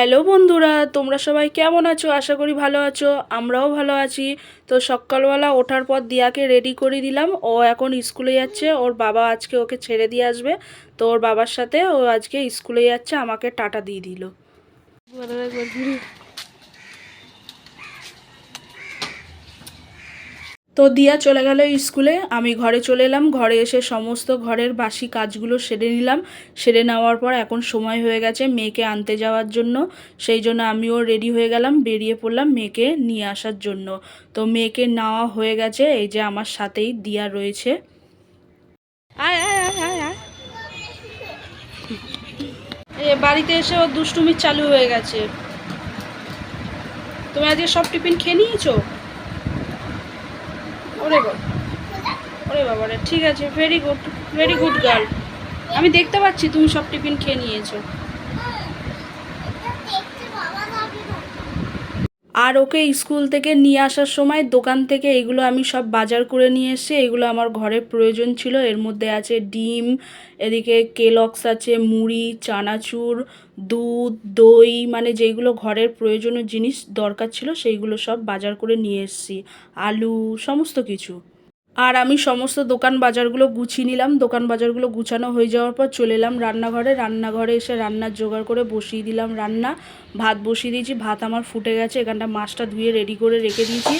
Hello বন্ধুরা, তোমরা সবাই কেমন আছো? আশা করি ভালো আছো, আমরাও ভালো আছি। তো সকালবেলা ওঠার পর দিয়াকে রেডি করে দিলাম। ও এখন স্কুলে যাচ্ছে, ওর বাবা আজকে ওকে ছেড়ে দিয়ে আসবে। তো ওর বাবার সাথে ও আজকে স্কুলে যাচ্ছে, আমাকে টাটা দিয়ে দিল। তো দিয়া চলে গেল স্কুলে। আমি ঘরে চলে এলাম ঘরে এসে সমস্ত ঘরের বাসি কাজগুলো সেরে নিলাম। সেরে নেওয়ার পর এখন সময় হয়ে গেছে মেয়েকে আনতে যাওয়ার জন্য। সেই জন্য আমিও রেডি হয়ে গেলাম বেরিয়ে পড়লাম মেয়েকে নিয়ে আসার জন্য। তো মেয়েকে নেওয়া হয়ে গেছে এই যে আমার সাথেই দিয়া রয়েছে। বাড়িতে এসে ওর দুষ্টুমি চালু হয়ে গেছে। তুমি আজকে সব টিফিন খেয়ে নিয়েছো? ওরে ওরে বাবারে ঠিক আছে very good very good girl আমি দেখতে পাচ্ছি তুমি সব টিফিন খেয়ে নিয়েছো। আর ওকে স্কুল থেকে নিয়ে আসার সময় দোকান থেকে এগুলো আমি সব বাজার করে নিয়ে এসে এগুলো আমার ঘরে প্রয়োজন ছিল। এর মধ্যে আছে ডিম, এদিকে কেলক্স আছে, মুড়ি, চানাচুর, দুধ, দই মানে যেগুলো ঘরের প্রয়োজনীয় জিনিস দরকার ছিল সেইগুলো সব বাজার করে নিয়ে এসেছি। আলু, সমস্ত কিছু। আর আমি সমস্ত দোকান বাজারগুলো গুছিয়ে নিলাম। দোকান বাজারগুলো গুছানো হয়ে যাওয়ার পর চলে এলাম রান্নাঘরে। রান্নাঘরে এসে রান্নার জোগাড় করে বসিয়ে দিলাম রান্না। ভাত বসিয়ে দিয়েছি, ভাত আমার ফুটে গেছে, এখানটা মাছটা ধুয়ে রেডি করে রেখে দিয়েছি।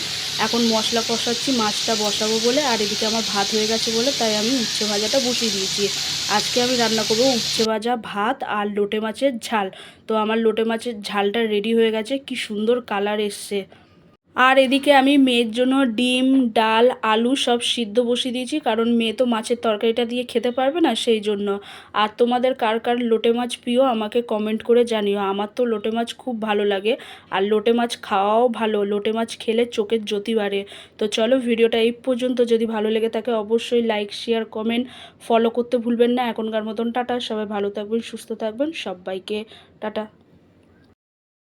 এখন মশলা কষাচ্ছি, মাছটা বসাবো বলে, আর এদিকে আমার ভাত হয়ে গেছে বলে তাই আমি উচ্ছে ভাজাটা বসিয়ে দিয়েছি। আজকে আমি রান্না করব উচ্ছে ভাজা ভাত আর লোটে মাছের ঝাল। তো আমার লোটে মাছের ঝালটা রেডি হয়ে গেছে, কি সুন্দর কালার এসছে। আর এদিকে আমি মেয়ের জন্য ডিম, ডাল, আলু সব সিদ্ধ বসিয়ে দিয়েছি, কারণ মেয়ে তো মাছের তরকারিটা দিয়ে খেতে পারবে না সেই জন্য। আর তোমাদের কার কার লোটে মাছ প্রিয় আমাকে কমেন্ট করে জানিও। আমার তো লোটে মাছ খুব ভালো লাগে, আর লোটে মাছ খাওয়াও ভালো। লোটে মাছ খেলে চোখের জ্যোতি বাড়ে। তো চলো ভিডিওটা এই পর্যন্ত। যদি ভালো লেগে থাকে অবশ্যই লাইক শেয়ার কমেন্ট ফলো করতে ভুলবেন না। এখনকার মতন টাটা। সবাই ভালো থাকবেন, সুস্থ থাকবেন। সবাইকে টাটা।